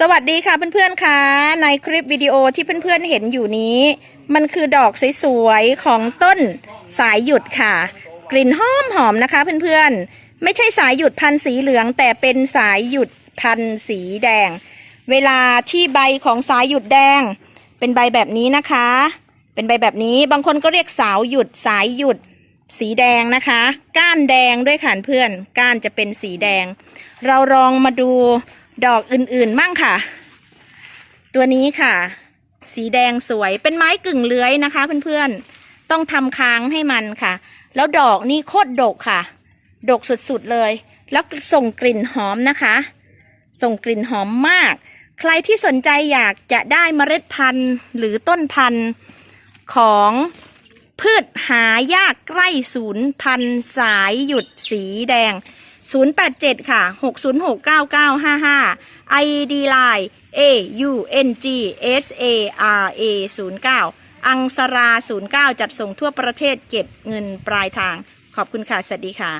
สวัสดีค่ะเพื่อนๆค่ะในคลิปวิดีโอที่เพื่อนๆเห็นอยู่นี้ มันคือดอกสวยๆของต้นสายหยุดค่ะ กลิ่นหอมหอมๆนะคะเพื่อนๆ ไม่ใช่สายหยุดพันธ์สีเหลือง แต่เป็นสายหยุดพันธ์สีแดง เวลาที่ใบของสายหยุดแดง เป็นใบแบบนี้นะคะ เป็นใบแบบนี้บางคนก็เรียกสาวหยุดสายหยุดสีแดงนะคะ ก้านแดงด้วยค่ะเพื่อน ก้านจะเป็นสีแดง เราลองมาดู ดอกอื่นๆมั่งค่ะ ตัวนี้ค่ะ สีแดงสวยเป็นไม้กึ่งเลื้อยนะคะ เพื่อนๆต้องทำค้างให้มันค่ะ แล้วดอกนี่โคตรดกค่ะ ดกสุดๆเลย แล้วส่งกลิ่นหอมนะคะ ส่งกลิ่นหอมมาก ใครที่สนใจอยากจะได้เมล็ดพันธุ์หรือต้นพันธุ์ของพืชหายากใกล้ศูนย์พันธุ์สายหยุดสีแดง 087 ค่ะ 6069955 ID Line A U N G S A R A 09อังสรา 09 จัดส่งทั่วประเทศเก็บเงินปลายทาง ขอบคุณค่ะ สวัสดีค่ะ